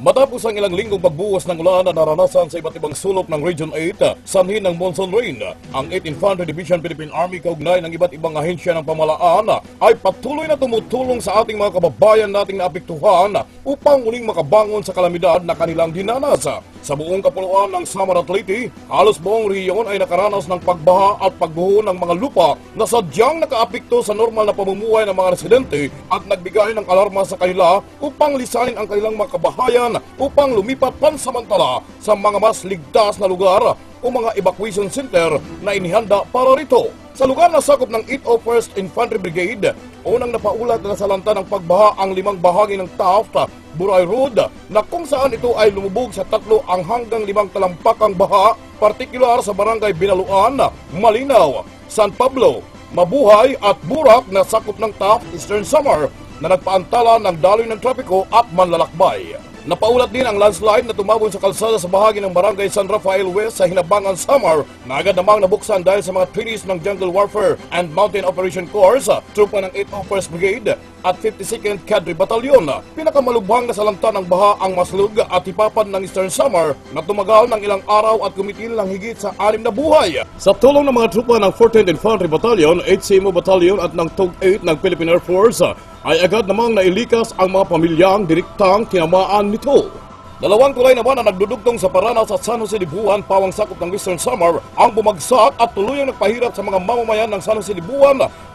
Matapos ang ilang linggong pagbuwas ng ulan na naranasan sa iba't ibang sulok ng Region 8, sanhin ng monsoon rain, ang 8th Infantry Division Philippine Army kaugnay ng iba't ibang ahensya ng pamalaan ay patuloy na tumutulong sa ating mga kababayan nating naapektuhan upang muling makabangon sa kalamidad na kanilang dinanas. Sa buong kapuluan ng Samar at Leyte, halos buong rehiyon ay nakaranas ng pagbaha at pagbuho ng mga lupa na sadyang nakaapekto sa normal na pamumuhay ng mga residente at nagbigay ng alarma sa kanila upang lisanin ang kanilang mga kabahayan upang lumipat pansamantala sa mga mas ligtas na lugar o mga evacuation center na inihanda para rito. Sa lugar na sakop ng 801st Infantry Brigade, unang napaulat na nasalanta ng pagbaha ang limang bahagi ng Taft, Buray Road, na kung saan ito ay lumubog sa tatlo ang hanggang limang talampakang baha, partikular sa barangay Binaluan, Malinaw, San Pablo, Mabuhay at Burak na sakop ng Taft Eastern Samar na nagpaantala ng daloy ng trapiko at manlalakbay. Napaulat din ang landslide na tumabon sa kalsada sa bahagi ng barangay San Rafael West sa Hinabangan, Samar na agad namang nabuksan dahil sa mga trainees ng Jungle Warfare and Mountain Operation Corps, trupa ng 8th First Brigade at 52nd Cadre Battalion. Pinakamalubhang na salanta ng baha ang maslug at hipapad ng Eastern Samar na tumagal ng ilang araw at kumitil ng higit sa anim na buhay. Sa tulong ng mga trupa ng 14th Infantry Battalion, 8 CMO Battalion at ng TUG 8 ng Philippine Air Force, ay agad namang nailikas ang mga pamilyang direktang tinamaan nito. Dalawang tulay naman na nagdudugtong sa Paranaw sa San Jose de pawang sakop ng Western Samar, ang bumagsak at tuluyang nagpahirap sa mga mamamayan ng San Jose de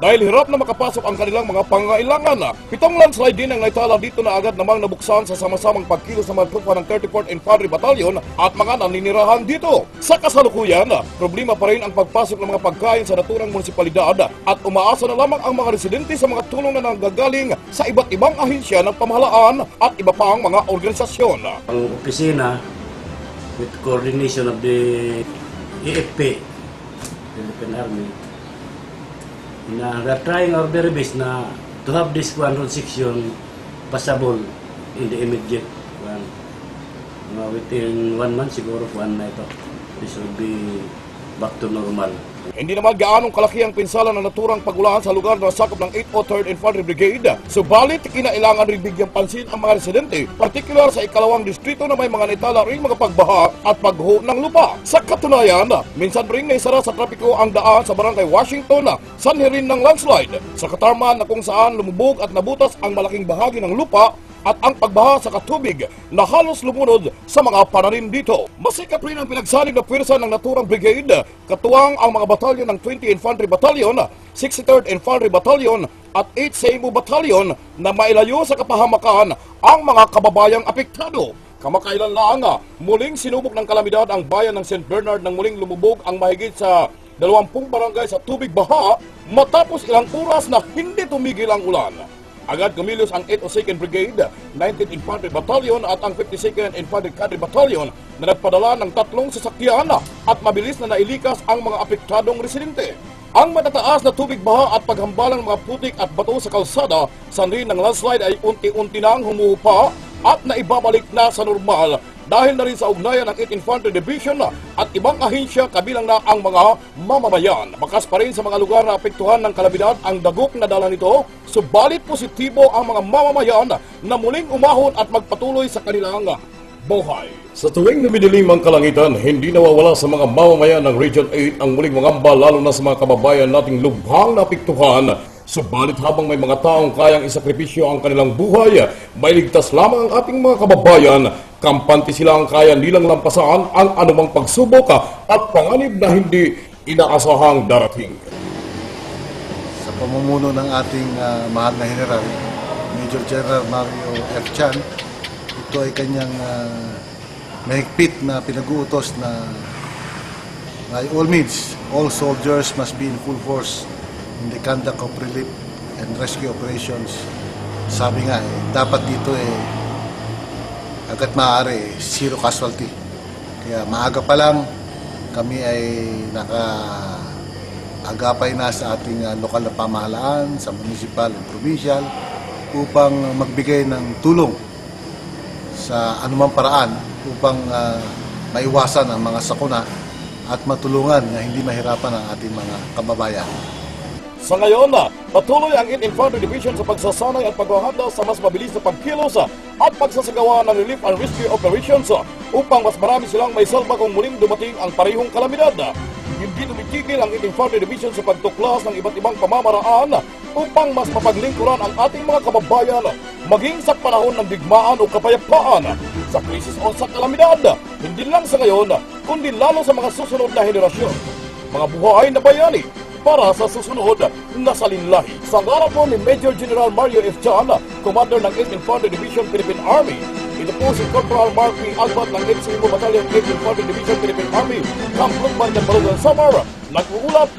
dahil hirap na makapasok ang kanilang mga pangailangan. Pitong landslide din ang naitala dito na agad namang nabuksan sa sama-samang pagkilos ng mga trupa ng 34th Infantry Battalion at mga naninirahan dito. Sa kasalukuyan, problema pa rin ang pagpasok ng mga pagkain sa naturang munisipalidad at umaasa na lamang ang mga residente sa mga tulong na nanggagaling sa iba't ibang ahensya ng pamahalaan at iba pang mga organisasyon. Ang opisina with coordination of the AFP, Philippine Army, na we are trying our very best na to have this 100 section passable in the immediate one. Mga within one month siguro one na ito. This will be back to normal. Hindi naman gaanong kalaki ang pinsala ng naturang pagulan sa lugar na sakop ng 803rd Infantry Brigade. Subalit, kinailangan rin bigyang pansin ang mga residente, partikular sa ikalawang distrito na may mga naitala rin mga pagbaha at pagho ng lupa. Sa katunayan, minsan rin naisara sa trapiko ang daan sa barangay Washington, sanhi rin ng landslide. Sa Katarman na kung saan lumubog at nabutas ang malaking bahagi ng lupa at ang pagbaha sa katubig na halos lumunod sa mga pananim dito. Masikap rin ang pinagsanib na pwersa ng naturang brigade, katuwang ang mga batalyon ng 20 Infantry Battalion, 63rd Infantry Battalion at 8 Seimu Battalion na mailayo sa kapahamakan ang mga kababayang apektado. Kamakailan lang, muling sinubok ng kalamidad ang bayan ng St. Bernard nang muling lumubog ang mahigit sa 20 barangay sa tubig baha matapos ilang oras na hindi tumigil ang ulan. Agad kumilos ang 802nd Brigade, 19th Infantry Battalion at ang 52nd Infantry Cadre Battalion na nagpadala ng tatlong sasakyan at mabilis na nailikas ang mga apektadong residente. Ang matataas na tubig baha at paghambalang mga putik at bato sa kalsada sanrin ng landslide ay unti-unti nang humupa at naibabalik na sa normal dahil na rin sa ugnayan ng 8th Infantry Division at ibang ahensya kabilang na ang mga mamamayan. Bakas pa rin sa mga lugar na apektuhan ng kalamidad ang dagok na dala nito, subalit positibo ang mga mamamayan na muling umahon at magpatuloy sa kanilang buhay. Sa tuwing lumidilim ang kalangitan, hindi nawawala sa mga mamamayan ng Region 8 ang muling mangamba lalo na sa mga kababayan nating lubhang naapektuhan Subalit habang may mga taong kayang isakripisyo ang kanilang buhay, may ligtas lamang ang ating mga kababayan. Kampante sila ang kaya nilang lampasan ang anumang pagsubok at panganib na hindi inaasahang darating. sa pamumuno ng ating ah, mahal na General, Major General Mario F. Chan. Ito ay kanyang ah, mahigpit na pinag-uutos na by all means, all soldiers must be in full force in the conduct of relief and rescue operations. Sabi nga, eh, dapat dito eh, agad maaari, eh, zero casualty. Kaya maaga pa lang, kami ay naka agapay na sa ating ah, lokal na pamahalaan, sa municipal and provincial, upang magbigay ng tulong sa anumang paraan upang ah, maiwasan ang mga sakuna at matulungan na hindi mahirapan ang ating mga kababayan. Sa ngayon, patuloy ang 8th Infantry Division sa pagsasanay at paghahanda sa mas mabilis na pagkilos at pagsasagawa ng relief and rescue operations ah, upang mas marami silang may salba kung muling dumating ang parehong kalamidad. Hindi tumitigil ang 8th Infantry Division sa pagtuklas ng iba't ibang pamamaraan upang mas mapaglingkuran ang ating mga kababayan maging sa panahon ng digmaan o kapayapaan sa krisis o sa kalamidad. Hindi lang sa ngayon, kundi lalo sa mga susunod na henerasyon mga buhay na bayani para sa susunod na salinlahi. Sa ngarap po ni Major General Mario F. Chan, Commander ng 8th Infantry Division Philippine Army, ito po si Corporal Mark P. Albat ng 8th Cebu Battalion 8th Infantry Division Philippine Army, Camp Lugban, Camp Balugan, Samar, nag-uulat